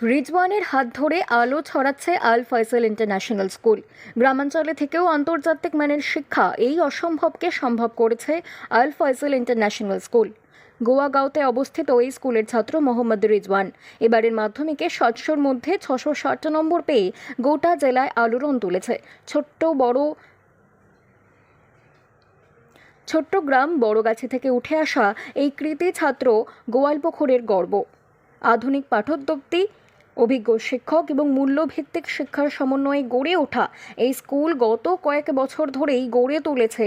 রিজওয়ানের হাত ধরে আলো ছড়াচ্ছে আল ফয়সল ইন্টারন্যাশনাল স্কুল। গ্রামাঞ্চলে থেকেও আন্তর্জাতিক মানের শিক্ষা এই অসম্ভবকে সম্ভব করেছে আল ফয়সাল ইন্টারন্যাশনাল স্কুল। গোয়াগাঁওতে অবস্থিত এই স্কুলের ছাত্র মোহাম্মদ রিজওয়ান। এবারের মাধ্যমিকে সাতশোর মধ্যে ছশো ষাট নম্বর পেয়ে গোটা জেলায় আলোড়ন তুলেছে। ছোট্ট বড় ছোট্ট গ্রাম বড়গাছি থেকে উঠে আসা এই কৃতি ছাত্র গোয়ালপুকুরের গর্ব। আধুনিক পাঠোদ্যক্তি অভিজ্ঞ শিক্ষক এবং মূল্যভিত্তিক শিক্ষার সমন্বয়ে গড়ে ওঠা এই স্কুল গত কয়েক বছর ধরেই গড়ে তুলেছে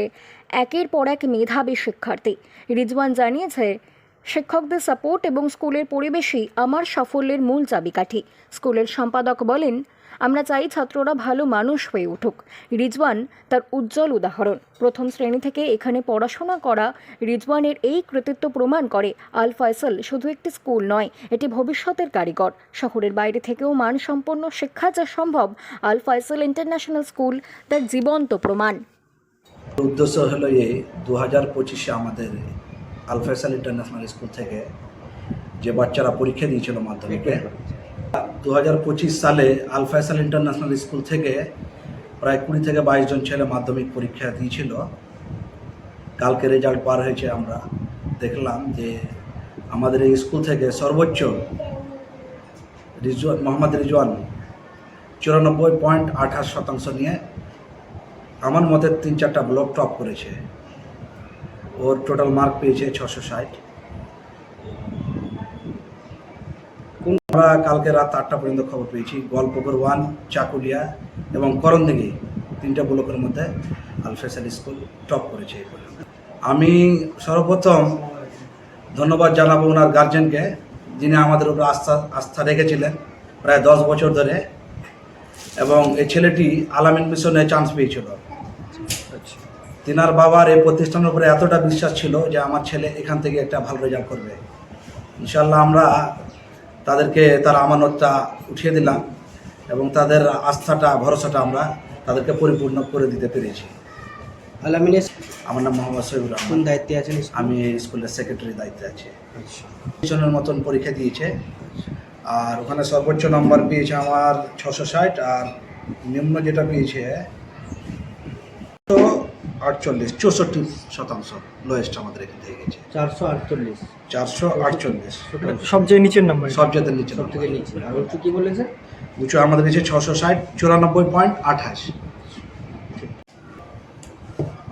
একের পর এক মেধাবী শিক্ষার্থী। রিজওয়ান জানিয়েছে, শিক্ষকদের সাপোর্ট এবং স্কুলের পরিবেশই আমার সাফল্যের মূল চাবিকাঠি। স্কুলের সম্পাদক বলেন আমরা চাই ছাত্ররা ভালো মানুষ হয়ে উঠুক। রিজওয়ান তার উজ্জ্বল উদাহরণ। প্রথম শ্রেণি থেকে এখানে পড়াশোনা করা রিজওয়ানের এই কৃতিত্ব প্রমাণ করে আল ফয়সাল শুধু একটি স্কুল নয়, এটি ভবিষ্যতের কারিগর। শহরের বাইরে থেকেও মানসম্পন্ন শিক্ষা যা সম্ভব, আল ফয়সাল ইন্টারন্যাশনাল স্কুল তার জীবন্ত প্রমাণ। উদ্দেশ্য হলো এই দু হাজার পঁচিশে আমাদের আলফাইসাল ইন্টারন্যাশনাল স্কুল থেকে যে বাচ্চারা পরীক্ষা দিয়েছিল মাধ্যমিকে দু হাজার পঁচিশ সালে আলফাইসাল ইন্টারন্যাশনাল স্কুল থেকে প্রায় কুড়ি থেকে বাইশ জন ছেলে মাধ্যমিক পরীক্ষা দিয়েছিল। কালকে রেজাল্ট পার হয়েছে আমরা দেখলাম যে আমাদের এই স্কুল থেকে সর্বোচ্চ রিজওয়ান, মোহাম্মদ রিজওয়ান চুরানব্বই পয়েন্ট আঠাশ শতাংশ নিয়ে আমার মতে তিন চারটা ব্লক টপ করেছে। ওর টোটাল মার্ক পেয়েছে ছশো ষাট। আমরা কালকে রাত আটটা পর্যন্ত খবর পেয়েছি। গল্পকর ওয়ান চাকুলিয়া এবং করণদিঘি, তিনটা ব্লকের মধ্যে আলফেসাল স্কুল টপ করেছে। আমি সর্বপ্রথম ধন্যবাদ জানাব ওনার গার্জেনকে যিনি আমাদের উপর আস্থা আস্থা রেখেছিলেন প্রায় দশ বছর ধরে এবং এই ছেলেটি আলামিন মিশনে চান্স পেয়েছিল। তিনার বাবার এই প্রতিষ্ঠানের উপরে এতটা বিশ্বাস ছিল যে আমার ছেলে এখান থেকে একটা ভালো রেজাল্ট করবে। ইনশাল্লাহ আমরা তাদেরকে তার আমানতটা উঠিয়ে দিলাম এবং তাদের আস্থাটা ভরসাটা আমরা তাদেরকে পরিপূর্ণ করে দিতে পেরেছি। আমার নাম মোহাম্মদ শহীদুর কোন রহমান দায়িত্বে আছেন? আমি স্কুলের সেক্রেটারি দায়িত্বে আছি। জনের মতন পরীক্ষা দিয়েছে। আর ওখানে সর্বোচ্চ নম্বর পেয়েছে আমার ছশো ষাট আর নিম্ন যেটা পেয়েছে আটচল্লিশ চৌষট্টি শতাংশ লোয়েস্ট আমাদের এখান থেকে গেছে। চারশো আটচল্লিশ। চারশো আটচল্লিশ। সবচেয়ে নিচের নাম্বার সবচেয়ে নিচে সব থেকে নিচে আর উঁচু কি বলেছে? উঁচু আমাদের কাছে ছশো ষাট চুরানব্বই পয়েন্ট আঠাশ।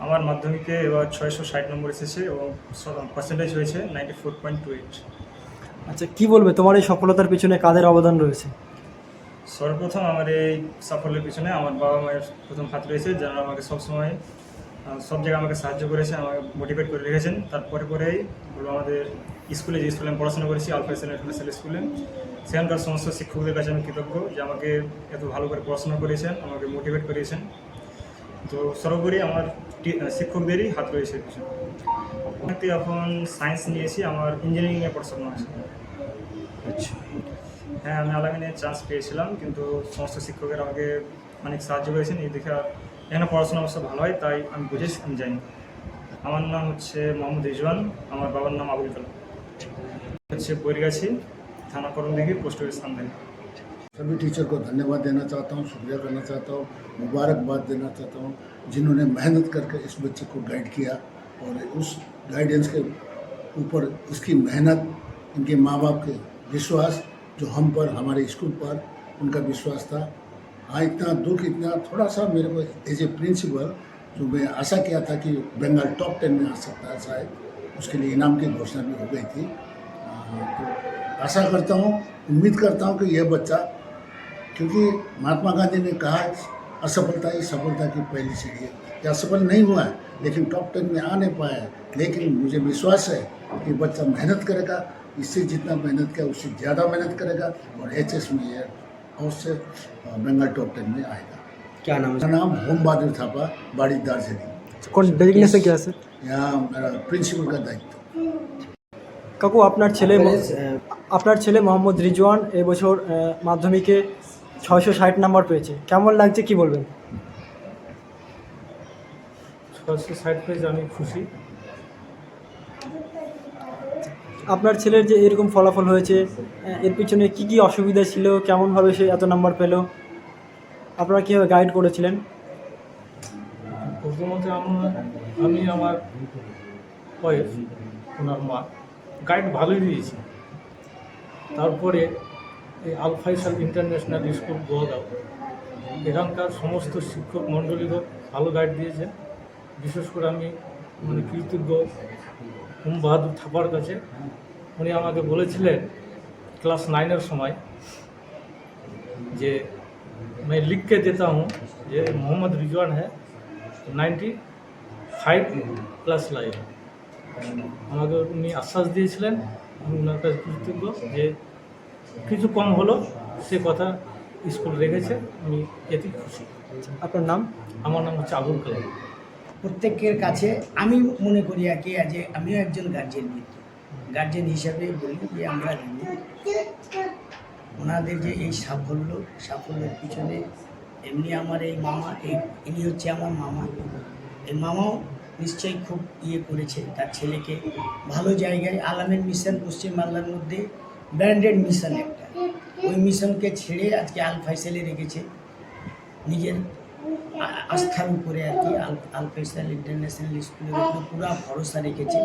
আমার মাধ্যমিকে এবার ছয়শো ষাট নম্বর এসেছে এবং পার্সেন্টেজ হয়েছে ninety four point two eight আচ্ছা কি বলবে? তোমার এই সফলতার পিছনে কাদের অবদান রয়েছে? সর্বপ্রথম আমার এই সাফল্যের পিছনে আমার বাবা মায়ের প্রথম হাত রয়েছে যারা আমাকে সবসময় সব জায়গায় আমাকে সাহায্য করেছে আমাকে মোটিভেট করে রেখেছেন। তারপরে পরেই বলব আমাদের স্কুলে যে স্কুলে আমি পড়াশোনা করেছি আলফা ইন্টারন্যাশনাল স্কুলে সেখানকার সমস্ত শিক্ষকদের কাছে আমি কৃতজ্ঞ যে আমাকে এত ভালো করে পড়াশোনা করেছেন আমাকে মোটিভেট করিয়েছেন তো সর্বোপরি আমার শিক্ষকদেরই হাত রয়েছে পিছনে। এখন সায়েন্স নিয়েছি আমার ইঞ্জিনিয়ারিংয়ে পড়াশোনা আছে। আচ্ছা। হ্যাঁ আমি আলামিনে চান্স পেয়েছিলাম কিন্তু সমস্ত শিক্ষকের আমাকে অনেক সাহায্য করেছেন এই দেখে এখানে পড়াশোনা অবশ্য ভালো হয় তাই আমি বুঝে আমি যাইনি আমার নাম হচ্ছে মোহাম্মদ রিজওয়ান আমার বাবার নাম আবুল কালাম হচ্ছে বৈরগাছি থানা করণদিঘি পোস্ট অফিস আমদানি सभी टीचर को धन्यवाद देना चाहता हूँ शुक्रिया करना चाहता हूँ मुबारकबाद देना चाहता हूँ जिन्होंने मेहनत करके इस बच्चे को गाइड किया और उस गाइडेंस के ऊपर उसकी मेहनत इनके माँ बाप के विश्वास जो हम पर हमारे स्कूल पर उनका विश्वास था हाँ इतना दुख, इतना थोड़ा सा मेरे को एज ए प्रिंसिपल जो मैं आशा किया था कि बंगाल टॉप टेन में आ सकता है शायद, उसके लिए इनाम की घोषणा भी हो गई थी। तो आशा करता हूँ, उम्मीद करता हूँ कि यह बच्चा, क्योंकि महात्मा गांधी ने कहा, असफलता ही सफलता की पहली सीढ़ी है। ये असफल नहीं हुआ है लेकिन टॉप टेन में आ नहीं पाया है लेकिन मुझे विश्वास है कि बच्चा मेहनत करेगा, इससे जितना मेहनत किया, उससे ज़्यादा मेहनत करेगा, और एच में ये अवश्य अ, बंगाल टॉप टेन में आएगा क्या नाम मेरा है नाम होम बहादुर थापा बाड़ी दार्जिलिंग কোন ডেজিগনেশন কি আছে यहाँ मेरा प्रिंसिपल का दायित्व কাকু আপনার ছেলে আপনার ছেলে মোহাম্মদ রিজওয়ান এবছর আহ, মাধ্যমিকে ছয়শো ষাট নাম্বার পেয়েছে কেমন লাগছে কি বলবেন ছশো ষাট পেজ আমি খুশি আপনার ছেলের যে এরকম ফলাফল হয়েছে এর পিছনে কি কি অসুবিধা ছিল? কেমনভাবে সে এত নাম্বার পেল? আপনারা কীভাবে গাইড করেছিলেন? প্রথমত আমি আমার ওয়াইফ ওনার মা গাইড ভালোই দিয়েছি। তারপরে এই আলফাইসাল ইন্টারন্যাশনাল স্কুল গোয়াগাঁও এখানকার সমস্ত শিক্ষক মণ্ডলীগণ ভালো গাইড দিয়েছেন। বিশেষ করে আমি মানে কৃতজ্ঞ হুম বাহাদুর থাপার কাছে উনি আমাকে বলেছিলেন ক্লাস নাইনের সময় যে मैं लिख के देता हूँ ये मोहम्मद रिजवान है নাইনটি ফাইভ প্লাস লাইভ আমাকে উনি আশ্বাস দিয়েছিলেন আমি ওনার কাছে কৃতজ্ঞ যে কিছু কম হলো সে কথা স্কুল রেখেছে আমি এতেই খুশি আপনার নাম আমার নাম হচ্ছে আবুল কালাম প্রত্যেকের কাছে আমি মনে করি আর কি, যে আমিও একজন গার্জেন কিন্তু গার্জেন হিসাবে বলি যে আমরা ওনাদের যে এই সাফল্য, সাফল্যের পিছনে এমনি আমার এই মামা, এই ইনি হচ্ছে আমার মামা। এই মামাও নিশ্চয়ই খুব ইয়ে করেছে, তার ছেলেকে ভালো জায়গায় আলামের মিশন পশ্চিমবাংলার মধ্যে ব্র্যান্ডেড মিশন একটা। ওই মিশনকে ছেড়ে আজকে আল ফাইসেলে রেখেছে। নিজের আস্থার উপরে আর কি আল আলফেসাল ইন্টারন্যাশনাল স্কুলের উপরে পুরো ভরসা রেখেছে।